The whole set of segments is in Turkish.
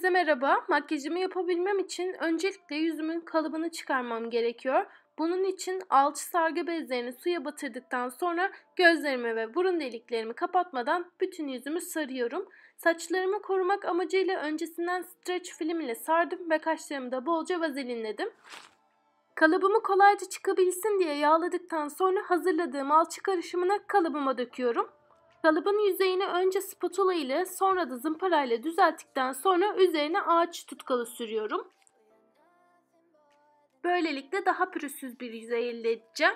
merhaba. Makyajımı yapabilmem için öncelikle yüzümün kalıbını çıkarmam gerekiyor. Bunun için alçı sargı bezlerini suya batırdıktan sonra gözlerimi ve burun deliklerimi kapatmadan bütün yüzümü sarıyorum. Saçlarımı korumak amacıyla öncesinden streç film ile sardım ve kaşlarımı da bolca vazelinledim. Kalıbımı kolayca çıkabilsin diye yağladıktan sonra hazırladığım alçı karışımını kalıbıma döküyorum. Kalıbın yüzeyini önce spatula ile sonra da zımpara ile düzelttikten sonra üzerine ağaç tutkalı sürüyorum. Böylelikle daha pürüzsüz bir yüzey elde edeceğim.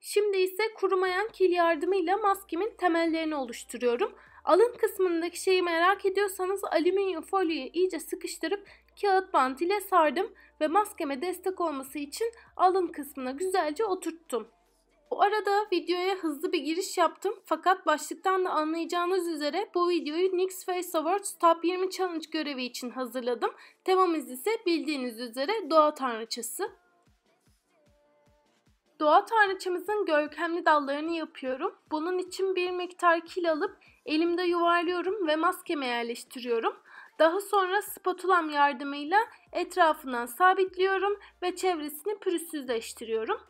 Şimdi ise kurumayan kil yardımıyla maskemin temellerini oluşturuyorum. Alın kısmındaki şeyi merak ediyorsanız alüminyum folyoyu iyice sıkıştırıp kağıt bant ile sardım ve maskeme destek olması için alın kısmına güzelce oturttum. Bu arada videoya hızlı bir giriş yaptım fakat başlıktan da anlayacağınız üzere bu videoyu NYX Face Awards Top 20 Challenge görevi için hazırladım. Temamız ise bildiğiniz üzere doğa tanrıçası. Doğa tanrıçamızın görkemli dallarını yapıyorum. Bunun için bir miktar kil alıp elimde yuvarlıyorum ve maskeme yerleştiriyorum. Daha sonra spatulam yardımıyla etrafından sabitliyorum ve çevresini pürüzsüzleştiriyorum.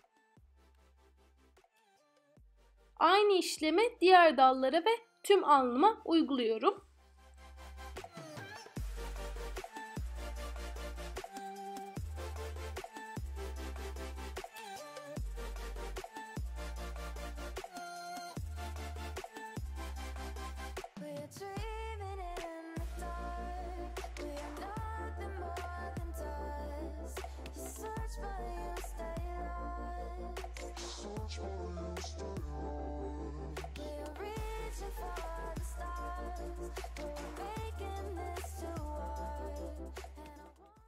Aynı işlemi diğer dallara ve tüm alnıma uyguluyorum.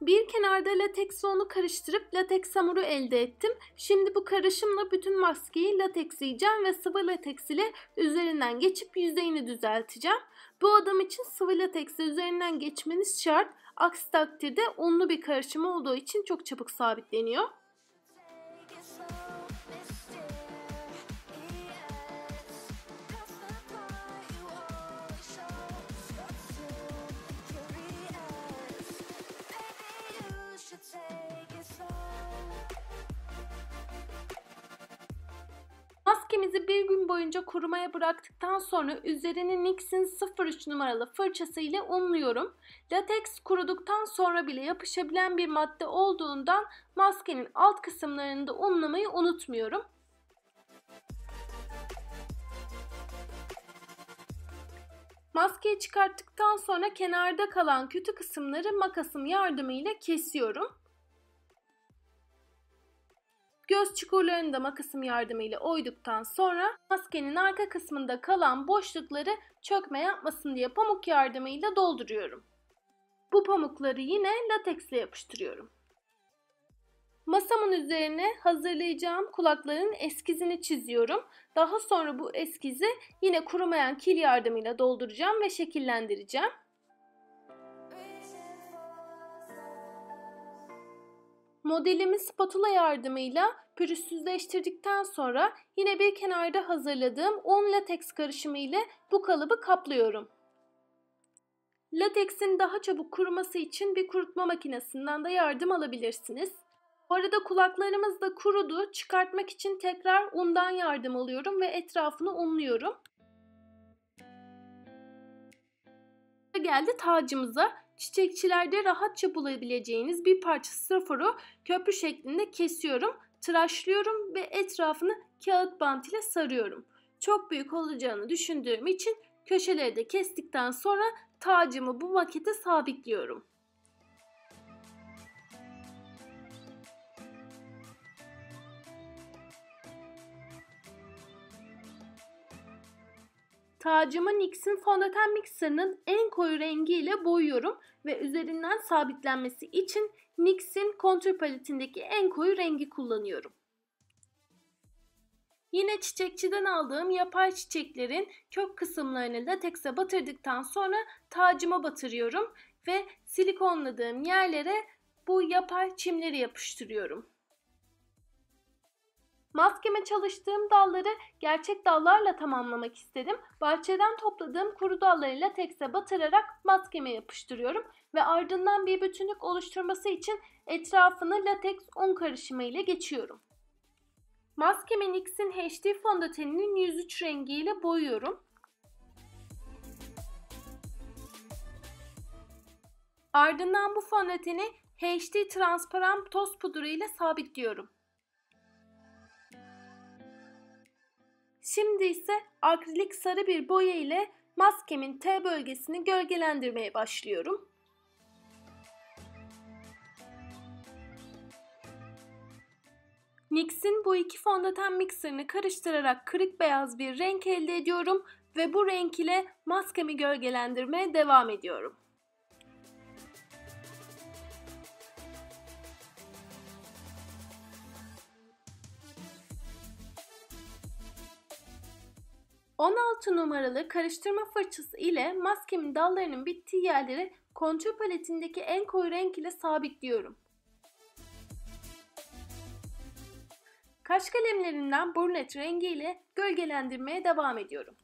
Bir kenarda lateks onu karıştırıp lateks hamuru elde ettim. Şimdi bu karışımla bütün maskeyi lateksleyeceğim ve sıvı lateks ile üzerinden geçip yüzeyini düzelteceğim. Bu adam için sıvı lateksle üzerinden geçmeniz şart. Aksi takdirde unlu bir karışım olduğu için çok çabuk sabitleniyor. Maskemizi bir gün boyunca kurumaya bıraktıktan sonra üzerini NYX'in 03 numaralı fırçası ile unluyorum. Lateks kuruduktan sonra bile yapışabilen bir madde olduğundan maskenin alt kısımlarını da unlamayı unutmuyorum. Maskeyi çıkarttıktan sonra kenarda kalan kötü kısımları makasım yardımıyla kesiyorum. Göz çukurlarını da makasım yardımıyla oyduktan sonra maskenin arka kısmında kalan boşlukları çökme yapmasın diye pamuk yardımıyla dolduruyorum. Bu pamukları yine lateksle yapıştırıyorum. Masamın üzerine hazırlayacağım kulakların eskizini çiziyorum. Daha sonra bu eskizi yine kurumayan kil yardımıyla dolduracağım ve şekillendireceğim. Modelimi spatula yardımıyla pürüzsüzleştirdikten sonra yine bir kenarda hazırladığım un lateks karışımı ile bu kalıbı kaplıyorum. Lateksin daha çabuk kuruması için bir kurutma makinesinden de yardım alabilirsiniz. Bu arada kulaklarımız da kurudu. Çıkartmak için tekrar undan yardım alıyorum ve etrafını unluyorum. Geldi tacımıza. Çiçekçilerde rahatça bulabileceğiniz bir parça straforu köprü şeklinde kesiyorum, tıraşlıyorum ve etrafını kağıt bant ile sarıyorum. Çok büyük olacağını düşündüğüm için köşeleri de kestikten sonra tacımı bu makete sabitliyorum. Tacımı NYX'in fondöten mikserinin en koyu rengiyle boyuyorum ve üzerinden sabitlenmesi için NYX'in kontür paletindeki en koyu rengi kullanıyorum. Yine çiçekçiden aldığım yapay çiçeklerin kök kısımlarını latekse batırdıktan sonra tacıma batırıyorum ve silikonladığım yerlere bu yapay çimleri yapıştırıyorum. Maskeme çalıştığım dalları gerçek dallarla tamamlamak istedim. Bahçeden topladığım kuru dalları latekse batırarak maskeme yapıştırıyorum ve ardından bir bütünlük oluşturması için etrafını lateks un karışımı ile geçiyorum. Maskemi NYX'in HD fondöteninin 103 rengiyle boyuyorum. Ardından bu fondöteni HD transparan toz pudru ile sabitliyorum. Şimdi ise akrilik sarı bir boya ile maskemin T bölgesini gölgelendirmeye başlıyorum. NYX'in bu iki fondöten mikserini karıştırarak kırık beyaz bir renk elde ediyorum ve bu renk ile maskemi gölgelendirmeye devam ediyorum. 16 numaralı karıştırma fırçası ile maskemin dallarının bittiği yerleri kontür paletindeki en koyu renk ile sabitliyorum. Kaş kalemlerinden burnet rengi ile gölgelendirmeye devam ediyorum.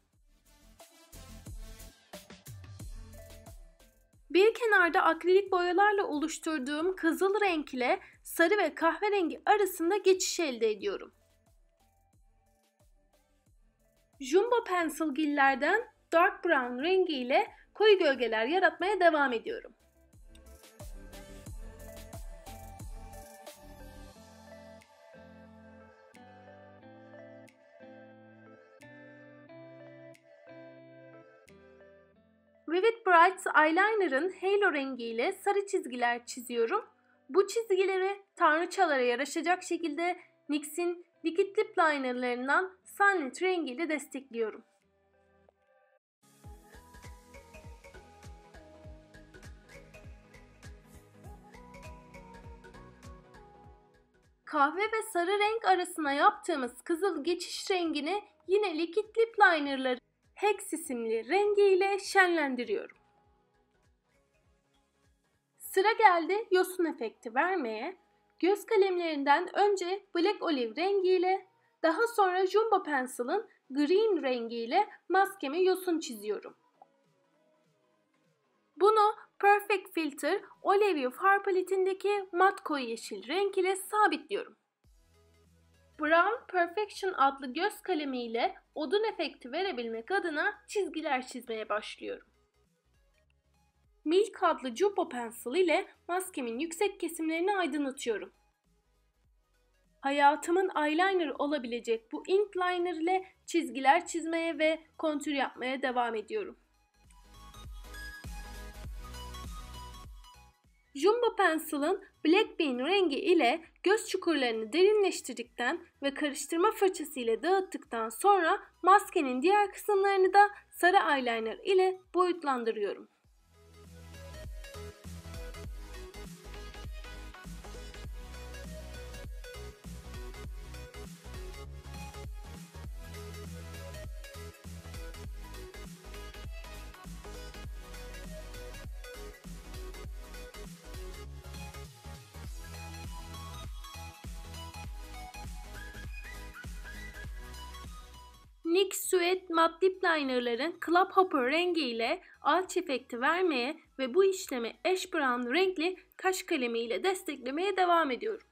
Bir kenarda akrilik boyalarla oluşturduğum kızıl renk ile sarı ve kahverengi arasında geçiş elde ediyorum. Jumbo Pencil gillerden dark brown rengiyle koyu gölgeler yaratmaya devam ediyorum. Vivid Bright Eyeliner'ın Halo rengiyle sarı çizgiler çiziyorum. Bu çizgileri tanrıçalara yaraşacak şekilde NYX'in Liquid Lip Liner'larından Sunlit rengiyle destekliyorum. Kahve ve sarı renk arasına yaptığımız kızıl geçiş rengini yine Liquid Lip Liner'ları Hex isimli rengiyle şenlendiriyorum. Sıra geldi yosun efekti vermeye. Göz kalemlerinden önce Black Olive rengiyle daha sonra Jumbo Pencil'ın green rengiyle maskeme yosun çiziyorum. Bunu Perfect Filter Olivia far paletindeki mat koyu yeşil renk ile sabitliyorum. Brown Perfection adlı göz kalemi ile odun efekti verebilmek adına çizgiler çizmeye başlıyorum. Milk adlı Jumbo Pencil ile maskemin yüksek kesimlerini aydınlatıyorum hayatımın eyeliner olabilecek bu ink liner ile çizgiler çizmeye ve kontür yapmaya devam ediyorum. Jumbo Pencil'ın Black Bean rengi ile göz çukurlarını derinleştirdikten ve karıştırma fırçası ile dağıttıktan sonra maskenin diğer kısımlarını da sarı eyeliner ile boyutlandırıyorum. NYX Suede Matte Lip Liner'ların Club Hopper rengiyle alt efekti vermeye ve bu işlemi Ash Brown renkli kaş kalemi ile desteklemeye devam ediyorum.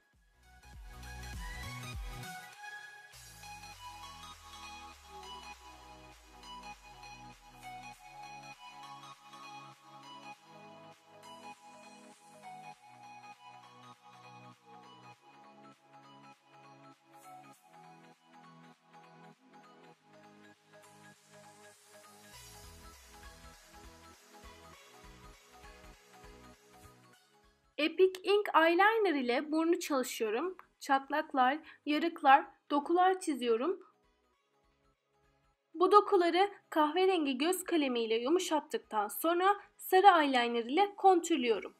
Epic Ink Eyeliner ile burnu çalışıyorum. Çatlaklar, yarıklar, dokular çiziyorum. Bu dokuları kahverengi göz kalemi ile yumuşattıktan sonra sarı eyeliner ile kontürlüyorum.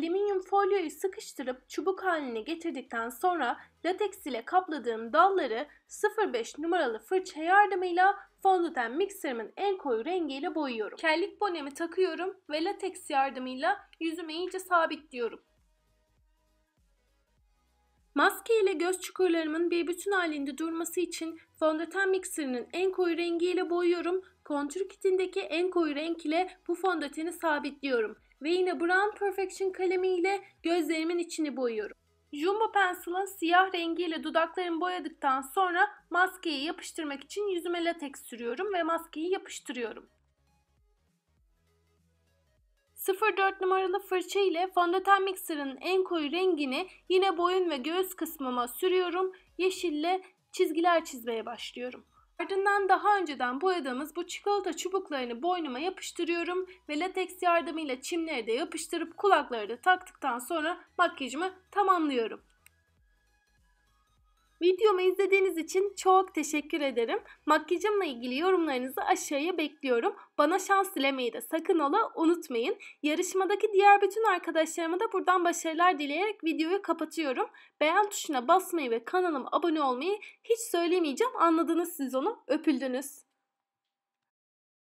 Alüminyum folyoyu sıkıştırıp çubuk haline getirdikten sonra lateks ile kapladığım dalları 05 numaralı fırça yardımıyla fondöten mikserimin en koyu rengiyle boyuyorum. Kellik bonemi takıyorum ve lateks yardımıyla yüzüme iyice sabitliyorum. Maske ile göz çukurlarımın bir bütün halinde durması için fondöten mikserinin en koyu rengiyle boyuyorum. Kontür kitindeki en koyu renk ile bu fondöteni sabitliyorum. Ve yine Brown Perfection kalemi ile gözlerimin içini boyuyorum. Jumbo Pencil'ın siyah rengiyle dudaklarımı boyadıktan sonra maskeyi yapıştırmak için yüzüme lateks sürüyorum ve maskeyi yapıştırıyorum. 04 numaralı fırça ile fondöten mikserinin en koyu rengini yine boyun ve göğüs kısmıma sürüyorum. Yeşille çizgiler çizmeye başlıyorum. Ardından daha önceden boyadığımız bu çikolata çubuklarını boynuma yapıştırıyorum ve lateks yardımıyla çimleri de yapıştırıp kulakları da taktıktan sonra makyajımı tamamlıyorum. Videomu izlediğiniz için çok teşekkür ederim. Makyajımla ilgili yorumlarınızı aşağıya bekliyorum. Bana şans dilemeyi de sakın ola unutmayın. Yarışmadaki diğer bütün arkadaşlarıma da buradan başarılar dileyerek videoyu kapatıyorum. Beğen tuşuna basmayı ve kanalıma abone olmayı hiç söylemeyeceğim. Anladınız siz onu. Öpüldünüz.